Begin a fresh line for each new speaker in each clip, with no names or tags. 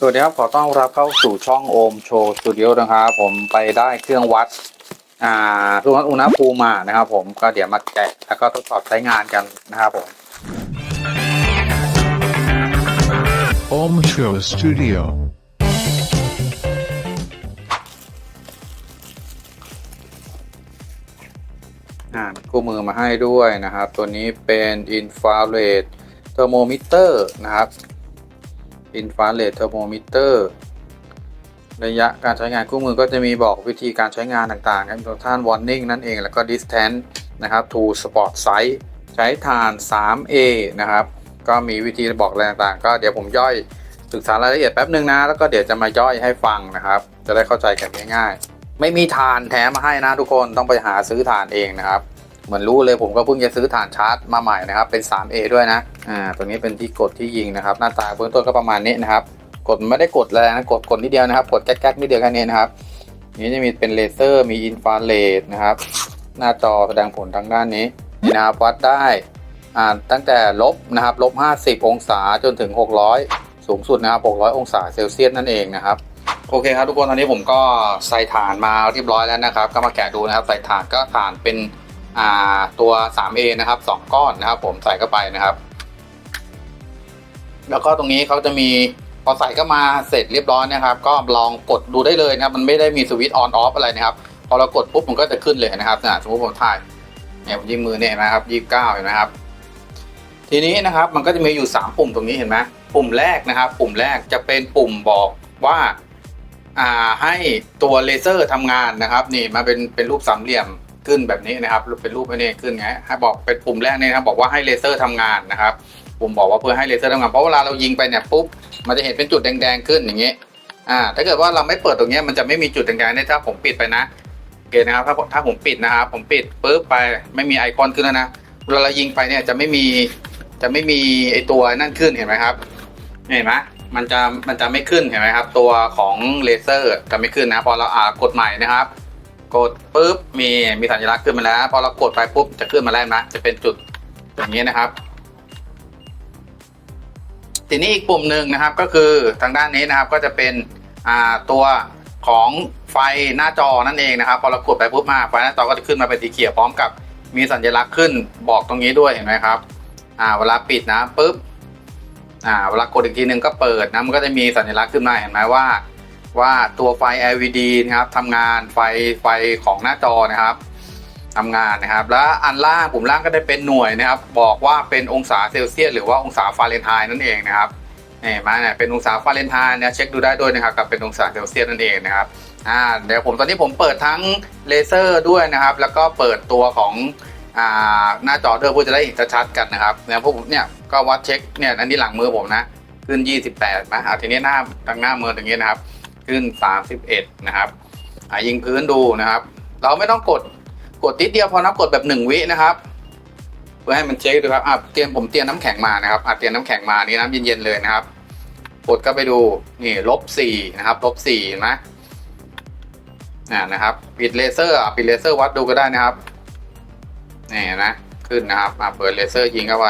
สวัสดีครับ ขอต้อนรับเข้าสู่ช่องโอมโชว์สตูดิโอนะครับผมไปได้เครื่องวัด อ่าเครื่องวัดอุณหภูมิมานะครับ ผมก็เดี๋ยวมาแกะแล้วก็ทดสอบใช้งานกันนะครับผม
Om Show Studio.
อ่ามีคู่มือมาให้ด้วยนะครับ ตัวนี้เป็นอินฟราเรดเทอร์โมมิเตอร์นะครับ อินฟราเรดเทอร์โมมิเตอร์ระยะการใช้งานคู่มือก็จะมีบอกวิธีการใช้งานต่างๆครับตัวท่าน warning นั่นเอง แล้วก็ distance นะครับ to spot size ใช้ฐาน 3A นะครับ ก็มีวิธีบอกอะไรต่างๆ ก็เดี๋ยวผมย่อยศึกษารายละเอียดแป๊บหนึ่งนะ แล้วก็เดี๋ยวจะมาย่อยให้ฟังนะครับ จะได้เข้าใจกันง่ายๆ ไม่มีฐานแถมมาให้นะทุกคนต้องไปหาซื้อฐานเองนะครับ เหมือนรู้เลยผมก็เพิ่งจะซื้อฐานชาร์จมาใหม่นะครับ เป็น 3A ด้วยนะ อ่า ตัวนี้เป็นที่กดที่ยิงนะครับ หน้าตาเบื้องต้นก็ประมาณนี้นะครับ กดไม่ได้กดแรงนะ กดกดนิดเดียวนะครับ กดแก๊กๆนิดเดียวแค่นี้นะครับ นี้จะมีเป็นเลเซอร์ มีอินฟราเรดนะครับ หน้าจอแสดงผลทางด้านนี้ นี่นะครับ วัดได้ อ่า ตั้งแต่ลบนะครับ ลบ 50 องศาจนถึง 600 สูงสุดนะครับ 600 องศาเซลเซียสนั่นเองนะครับโอเคครับทุกคนตอนนี้ผมก็ใส่ฐานมาเรียบร้อยแล้วนะครับ ก็มาแกะดูนะครับ ใส่ฐานก็ฐานเป็น ตัว 3A นะครับ 2 ก้อนนะครับผมใส่เข้าไปนะครับ แล้วก็ตรงนี้เขาจะมีพอใส่ก็มาเสร็จเรียบร้อยนะครับ ก็ลองกดดูได้เลยนะครับ มันไม่ได้มีสวิตช์ออนออฟอะไรนะครับ พอเรากดปุ๊บมันก็จะขึ้นเลยนะครับนะสมมติผมถ่ายเนี่ยผมยิงมือเนี่ยนไหมครับยี่สิบเก้าเห็นไหมครับทีนี้นะครับมันก็จะมีอยู่ 3 ปุ่มตรงนี้เห็นไหมปุ่มแรกนะครับ ปุ่มแรกจะเป็นปุ่มบอกว่าอ่าให้ตัวเลเซอร์ทำงานนะครับ นี่มาเป็นเป็นรูปสามเหลี่ยม ขึ้นแบบนี้นะครับเป็นรูปอันนี้ขึ้นไงให้บอกเป็นปุ่มแรกเนี่ยนะครับบอกว่าให้เลเซอร์ทำงานนะครับปุ่มบอกว่าเพื่อให้เลเซอร์ทำงานเพราะเวลาเรายิงไปเนี่ยปุ๊บมันจะเห็นเป็นจุดแดงๆขึ้นอย่างนี้อ่าถ้าเกิดว่าเราไม่เปิดตรงเนี้ยมันจะไม่มีจุดแดงๆเนี่ยถ้าผมปิดไปนะโอเคนะครับถ้าถ้าผมปิดนะครับผมปิดปุ๊บไปไม่มีไอคอนขึ้นแล้วนะเวลาเรายิงไปเนี่ยจะไม่มีจะไม่มีไอตัวนั่นขึ้นเห็นไหมครับเห็นไหมมันจะมันจะไม่ขึ้นเห็นไหมครับ ตัวของเลเซอร์จะไม่ขึ้นนะพอเราอ่ากดใหม่นะครับ กดปุ๊บมีมีสัญลักษณ์ขึ้นมาแล้ว พอเรากดไปปุ๊บจะขึ้นมาแล้วนะจะเป็นจุดอย่างนี้นะครับ ทีนี้อีกปุ่มหนึ่งนะครับก็คือทางด้านนี้นะครับก็จะเป็นตัวของไฟหน้าจอนั่นเองนะครับ พอเรากดไปปุ๊บมาไฟหน้าจอก็จะขึ้นมาเป็นสีเขียวพร้อมกับมีสัญลักษณ์ขึ้นบอกตรงนี้ด้วยเห็นไหมครับอ่าเวลาปิดนะปุ๊บอ่าเวลากดอีกทีหนึ่งก็เปิดนะมันก็จะมีสัญลักษณ์ขึ้นมาเห็นไหมว่า ว่าตัวไฟ LED นะครับทำงานไฟไฟของหน้าจอนะครับทำงานนะครับ แล้วอันล่างปุ่มล่างก็ได้เป็นหน่วยนะครับ บอกว่าเป็นองศาเซลเซียสหรือว่าองศาฟาเรนไฮต์นั่นเองนะครับนี่มาเนี่ยเป็นองศาฟาเรนไฮต์เนี่ยเช็คดูได้ด้วยนะครับกับเป็นองศาเซลเซียสนั่นเองนะครับอ่าเดี๋ยวผมตอนนี้ผมเปิดทั้งเลเซอร์ด้วยนะครับ แล้วก็เปิดตัวของอ่าหน้าจอด้วยเพื่อจะได้เห็นชัดๆกันนะครับเนี่ยพวกผมเนี่ยก็วัดเช็คเนี่ยอันนี้หลังมือผมนะขึ้น 28นะอ่าทีนี้หน้าทางหน้ามือตรงนี้ยนะครับ ขึ้น 31 นะครับอะยิงพื้นดูนะครับ เราไม่ต้องกดกดติดเดียวพอนับกดแบบ 1 วินะครับ เพื่อให้มันเช็คดูครับอะเตรียมผมเตรียมน้ำแข็งมานะครับอะเตรียมน้ำแข็งมานี่น้ำเย็นๆเลยนะครับ กดก็ไปดูนี่ลบสี่นะครับลบสี่เห็นะอ่านะครับปิดเลเซอร์อะปิดเลเซอร์วัดดูก็ได้นะครับนี่นะขึ้นนะครับอะเปิดเลเซอร์ยิงเข้าไป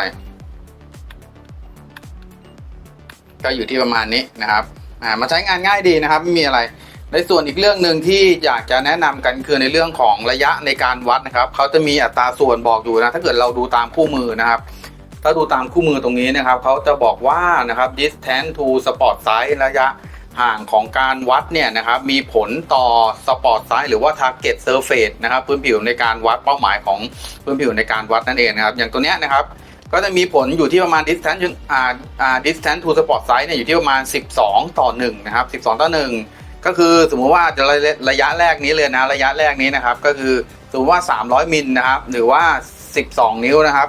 ก็อยู่ที่ประมาณนี้นะครับ อ่ามาใช้งานง่ายดีนะครับไม่มีอะไร ในส่วนอีกเรื่องหนึ่งที่อยากจะแนะนำกันคือในเรื่องของระยะในการวัดนะครับเขาจะมีอัตราส่วนบอกอยู่นะถ้าเกิดเราดูตามคู่มือนะครับ ถ้าดูตามคู่มือตรงนี้นะครับเขาจะบอกว่านะครับ distance to spot size ระยะห่างของการวัดเนี่ยนะครับมีผลต่อ spot size หรือว่า target surface นะครับพื้นผิวในการวัดเป้าหมายของพื้นผิวในการวัดนั่นเองนะครับ อย่างตัวเนี้ยนะครับ ก็จะมีผลอยู่ที่ประมาณ distance อ่าอ่า distance to spot size เนี่ยอยู่ที่ประมาณ 12 ต่อ1นะครับ 12 ต่อ 1 ก็คือสมมุติว่าจะระยะระยะแรกนี้เลยนะระยะแรกนี้นะครับ ก็คือสมมติว่า 300 มิลนะครับหรือว่า 12 นิ้วนะครับ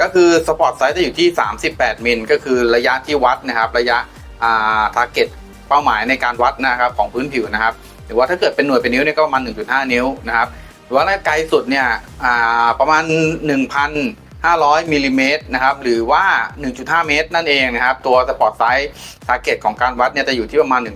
ก็คือสปอร์ตไซส์จะอยู่ที่ 38 มิลก็คือระยะที่วัดนะครับ ระยะอ่า target เป้าหมายในการวัดนะครับของพื้นผิวนะครับ หรือว่าถ้าเกิดเป็นหน่วยเป็นนิ้วเนี่ยก็ประมาณ 1.5 นิ้วนะครับหรือว่าไกลสุดเนี่ยอ่าประมาณ 500มิลลิเมตรนะครับหรือว่า 1.5 เมตร นั่นเองนะครับ ตัวสปอร์ตไซส์ target ของการวัดเนี่ยจะอยู่ที่ประมาณ 132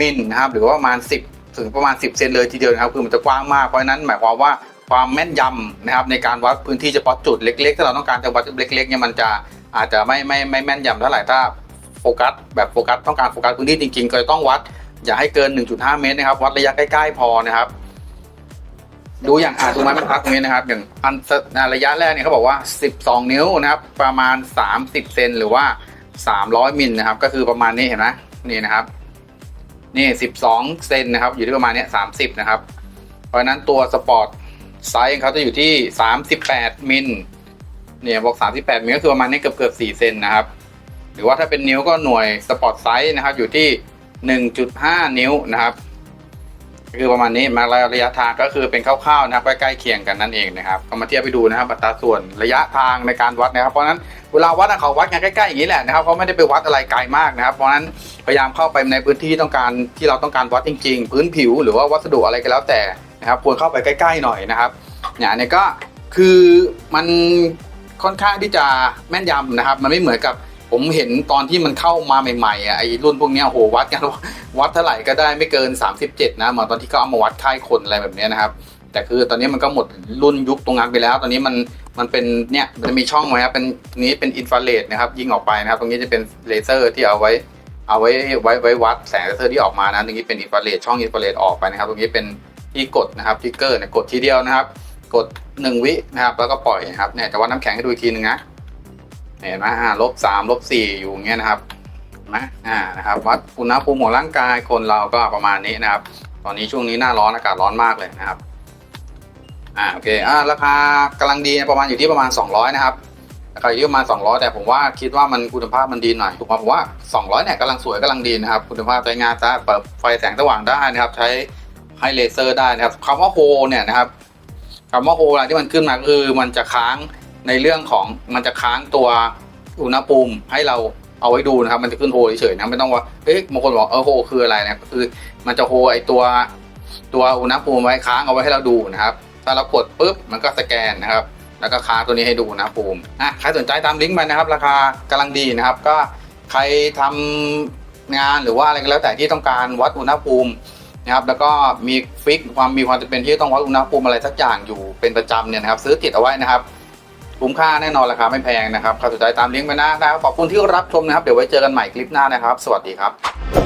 มิลนะครับหรือว่าประมาณ 10 ถึงประมาณ 10 เซนเลยทีเดียวนะครับคือมันจะกว้างมากเพราะนั้นหมายความว่าความแม่นยำนะครับในการวัดพื้นที่เฉพาะจุดเล็กๆ ถ้าเราต้องการจะวัดจุดเล็กๆเนี่ยมันจะอาจจะไม่ไม่ไม่แม่นยำเท่าไหร่ถ้าโฟกัสแบบโฟกัสต้องการโฟกัสพื้นที่จริงๆ ก็จะต้องวัดอย่าให้เกิน 1.5 เมตรนะครับ วัดระยะใกล้ๆพอนะครับ ดูอย่างอ่าดูไม้บรรทัดตรงนี้นะครับ อย่างอันระยะแรกเนี่ยเขาบอกว่า 12 นิ้วนะครับ ประมาณ 30 เซนหรือว่า 300มิลนะครับ ก็คือประมาณนี้เห็นไหมนี่นะครับ นี่ 12 เซนนะครับ อยู่ที่ประมาณนี้30 นะครับ เพราะฉะนั้นตัวสปอร์ตไซส์ของเขาจะอยู่ที่ 38 มิลเนี่ยบอก 38 มิลก็คือประมาณนี้เกือบเกือบ4เซนนะครับ หรือว่าถ้าเป็นนิ้วก็หน่วยสปอร์ตไซส์นะครับ อยู่ที่ 1.5 นิ้วนะครับ คือประมาณนี้มาระยะทางก็คือเป็นคร่าวๆนะครับใกล้ๆเคียงกันนั่นเองนะครับก็มาเทียบไปดูนะครับอัตราส่วนระยะทางในการวัดนะครับ เพราะนั้นเวลาวัดอะเขาวัดกันใกล้ๆอย่างนี้แหละนะครับเขาไม่ได้ไปวัดอะไรไกลมากนะครับ เพราะนั้นพยายามเข้าไปในพื้นที่ต้องการที่เราต้องการวัดจริง ๆ พื้นผิวหรือว่าวัสดุอะไรก็แล้วแต่นะครับควรเข้าไปใกล้ๆหน่อยนะครับเนี่ยนนี้ก็คือมันค่อนข้างที่จะแม่นยำนะครับ มันไม่เหมือนกับ ผมเห็นตอนที่มันเข้ามาใหม่ๆอะไอ้รุ่นพวกเนี้ยโหวัดกันวัดเท่าไหร่ก็ได้ไม่เกิน 37 นะเหมือนตอนที่เขาเอามาวัดค่ายคนอะไรแบบนี้นะครับ แต่คือตอนนี้มันก็หมดรุ่นยุคตรงนั้นไปแล้ว ตอนนี้มันมันเป็นเนี่ยมันจะมีช่องไว้ครับเป็นนี้เป็นอินฟราเรดนะครับยิงออกไปนะครับ ตรงนี้จะเป็นเลเซอร์ที่เอาไว้เอาไว้ไว้ไว้วัดแสงเลเซอร์ที่ออกมานะตรงนี้เป็นอินฟราเรดช่องอินฟราเรดออกไปนะครับ ตรงนี้เป็นที่กดนะครับทิกเกอร์เนี่ยกดทีเดียวนะครับ กด 1 วินะครับแล้วก็ปล่อยนะครับเนี่ยจะวัดน้ำแข็งให้ดูอีกทีนึงนะ เห็นไหมอ่าลบสามลบสี่อยู่เงี้ยนะครับนะอ่านะครับวัดอุณหภูมิของร่างกายคนเราก็ประมาณนี้นะครับ ตอนนี้ช่วงนี้หน้าร้อนอากาศร้อนมากเลยนะครับอ่าโอเคอ่าราคากำลังดีประมาณอยู่ที่ประมาณ 200 นะครับราคาอยู่ที่ประมาณ 200 แต่ผมว่าคิดว่ามันคุณภาพมันดีหน่อยถูกไหมผมว่า 200เนี่ยกำลังสวยกำลังดีนะครับ คุณภาพใช้งานได้เปิดไฟแสงสว่างได้นะครับ ใช้ให้เลเซอร์ได้นะครับคำว่าโฮเนี่ยนะครับคำว่าโฮอะไรที่มันขึ้นมาคือมันจะค้าง ในเรื่องของมันจะค้างตัวอุณหภูมิให้เราเอาไว้ดูนะครับ มันจะขึ้นโฮเฉยๆนะไม่ต้องว่าเอ๊ะบางคนบอกเออโฮคืออะไรนะก็คือ มันจะโฮไอตัวตัวอุณหภูมิไว้ค้างเอาไว้ให้เราดูนะครับ ถ้าเรากดปุ๊บมันก็สแกนนะครับ แล้วก็ค้างตัวนี้ให้ดูอุณหภูมิอะใครสนใจตามลิงก์ไปนะครับ ราคากำลังดีนะครับ ก็ใครทำงานหรือว่าอะไรก็แล้วแต่ที่ต้องการวัดอุณหภูมินะครับ แล้วก็มีฟิกความมีความจำเป็นที่ต้องวัดอุณหภูมิอะไรสักอย่างอยู่เป็นประจำเนี่ยนะครับ ซื้อติดเอาไว้นะครับ คุ้มค่าแน่นอนราคาไม่แพงนะครับใครสนใจตามลิงก์ไปนะครับขอบคุณที่รับชมนะครับ เดี๋ยวไว้เจอกันใหม่คลิปหน้านะครับ สวัสดีครับ